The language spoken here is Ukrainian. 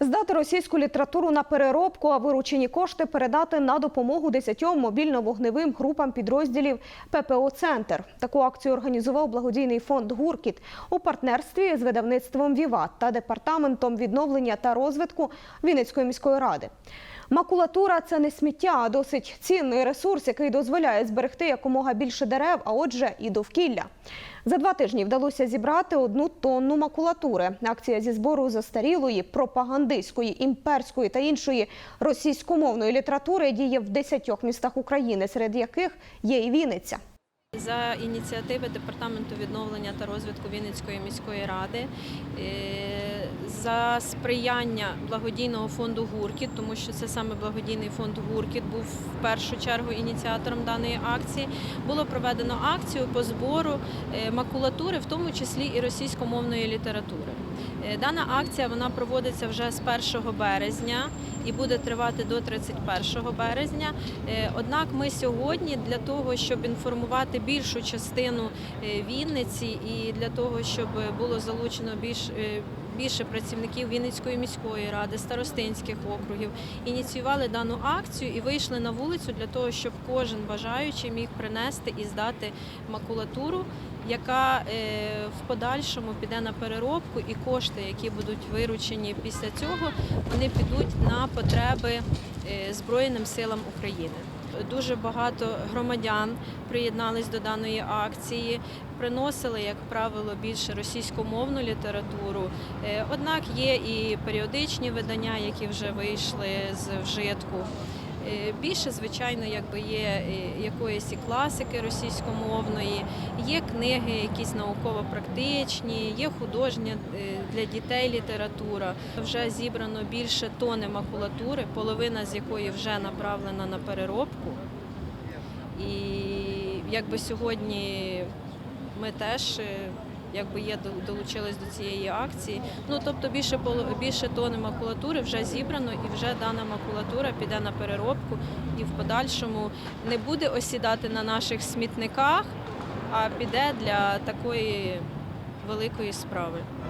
Здати російську літературу на переробку, а виручені кошти передати на допомогу 10 мобільно-вогневим групам підрозділів ППО Центр. Таку акцію організував благодійний фонд Гуркіт у партнерстві з видавництвом Віват та департаментом відновлення та розвитку Вінницької міської ради. Макулатура це не сміття, а досить цінний ресурс, який дозволяє зберегти якомога більше дерев, а отже, і довкілля. За два тижні вдалося зібрати одну тонну макулатури. Акція зі збору застарілої, пропагандистської, імперської та іншої російськомовної літератури діє в 10 містах України, серед яких є і Вінниця. За ініціативи департаменту відновлення та розвитку Вінницької міської ради, е, за сприяння благодійного фонду Гуркіт, тому що це саме благодійний фонд Гуркіт був в першу чергу ініціатором даної акції. Було проведено акцію по збору е, макулатури, в тому числі і російськомовної літератури. Е, Дана акція вона проводиться вже з 1 березня і буде тривати до 31 березня. Однак ми сьогодні для того, щоб інформувати більшу частину е, Вінниці і для того, щоб було залучено більш е, Більше працівників Вінницької міської ради, старостинських округів ініціювали дану акцію і вийшли на вулицю для того, щоб кожен бажаючий міг принести і здати макулатуру, яка е, в подальшому піде на переробку, і кошти, які будуть виручені після цього, вони підуть на потреби е, Збройним силам України. Дуже багато громадян приєднались до даної акції, приносили, як правило, більше російськомовну літературу. Е, Однак є і періодичні видання, які вже вийшли з вжитку. Е, Більше, звичайно, якби є е, якоїсь і класики російськомовної, є книги, якісь науково-практичні, є художня е, для дітей література. Вже зібрано більше тони макулатури, половина з якої вже направлена на переробку. І якби сьогодні ми теж. Якби є до- долучились до цієї акції. Ну тобто більше більше тони макулатури вже зібрано, і вже дана макулатура піде на переробку і в подальшому не буде осідати на наших смітниках, а піде для такої великої справи.